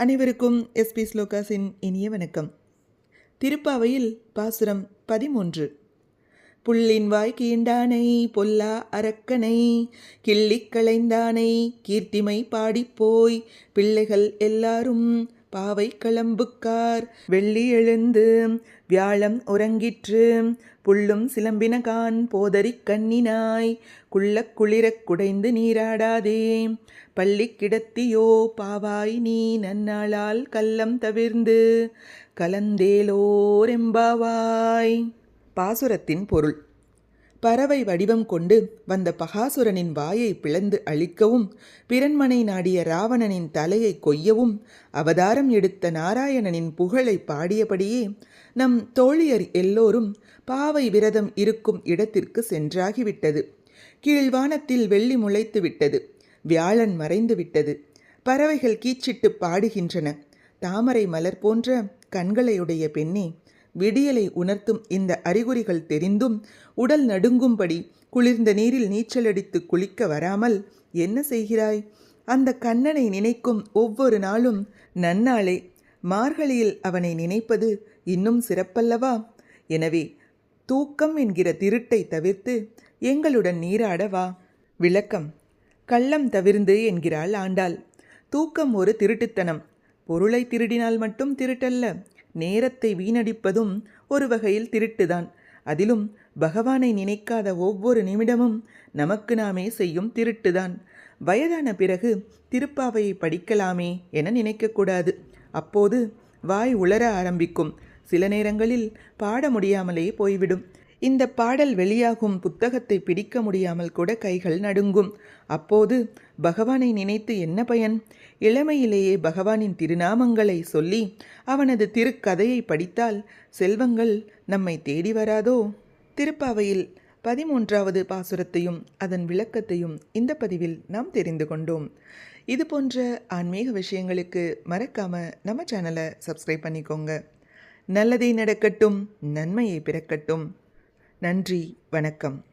அனைவருக்கும் எஸ்பி ஸ்லோகாஸின் இனிய வணக்கம். திருப்பாவையில் பாசுரம் பதிமூன்று. புள்ளின் வாய் கீண்டானை பொல்லா அரக்கனை கிள்ளிக் களைந்தானை கீர்த்திமை பாடிப்போய் பிள்ளைகள் எல்லாரும் பாவை கிளம்புக்கார் வெள்ளி எழுந்து வியாழம் உறங்கிற்று. புள்ளும் சிலம்பினகான் போதரிக் கண்ணினாய். குள்ளக் குளிரக் குடைந்து நீராடாதே. பள்ளி கிடத்தியோ பாவாய் நீ நன்னாளால் கல்லம் தவிர்ந்து. கலந்தேலோரெம்பாவாய். பாசுரத்தின் பொருள். பறவை வடிவம் கொண்டு வந்த பகாசுரனின் வாயை பிளந்து அழிக்கவும் பிறன்மனை நாடிய ராவணனின் தலையை கொய்யவும் அவதாரம் எடுத்த நாராயணனின் புகழை பாடியபடியே நம் தோழியர் எல்லோரும் பாவை விரதம் இருக்கும் இடத்திற்கு சென்றாகிவிட்டது. கீழ்வானத்தில் வெள்ளி முளைத்து விட்டது. வியாழன் மறைந்து விட்டது. பறவைகள் கீச்சிட்டு பாடுகின்றன. தாமரை மலர் போன்ற கண்களையுடைய பெண்ணே விடியலை உணர்த்தும் இந்த அறிகுறிகள் தெரிந்தும் உடல் நடுங்கும்படி குளிர்ந்த நீரில் நீச்சலடித்து குளிக்க வராமல் என்ன செய்கிறாய்? அந்த கண்ணனை நினைக்கும் ஒவ்வொரு நாளும் நன்னாளே மார்கழியில் அவனை நினைப்பது இன்னும் சிறப்பல்லவா? எனவே தூக்கம் என்கிற திருட்டை தவிர்த்து எங்களுடன் நீராட வா. விளக்கம் கள்ளம் தவிர்ந்து என்கிறாள் ஆண்டாள். தூக்கம் ஒரு திருட்டுத்தனம். பொருளை திருடினால் மட்டும் திருட்டல்ல. நேரத்தை வீணடிப்பதும் ஒரு வகையில் திருட்டுதான். அதிலும் பகவானை நினைக்காத ஒவ்வொரு நிமிடமும் நமக்கு நாமே செய்யும் திருட்டுதான். வயதான பிறகு திருப்பாவையை படிக்கலாமே என நினைக்கக்கூடாது. அப்போது வாய் உளர ஆரம்பிக்கும். சில நேரங்களில் பாட முடியாமலே போய்விடும். இந்த பாடல் வெளியாகும் புத்தகத்தை பிடிக்க முடியாமல் கூட கைகள் நடுங்கும். அப்போது பகவானை நினைத்து என்ன பயன்? இளமையிலேயே பகவானின் திருநாமங்களை சொல்லி அவனது திருக்கதையை படித்தால் செல்வங்கள் நம்மை தேடி வராதோ? திருப்பாவையில் பதிமூன்றாவது பாசுரத்தையும் அதன் விளக்கத்தையும் இந்த பதிவில் நாம் தெரிந்து கொண்டோம். இது போன்ற ஆன்மீக விஷயங்களுக்கு மறக்காம நம்ம சேனலை சப்ஸ்கிரைப் பண்ணிக்கோங்க. நல்லதே நடக்கட்டும் நன்மையை பிறக்கட்டும். நன்றி வணக்கம்.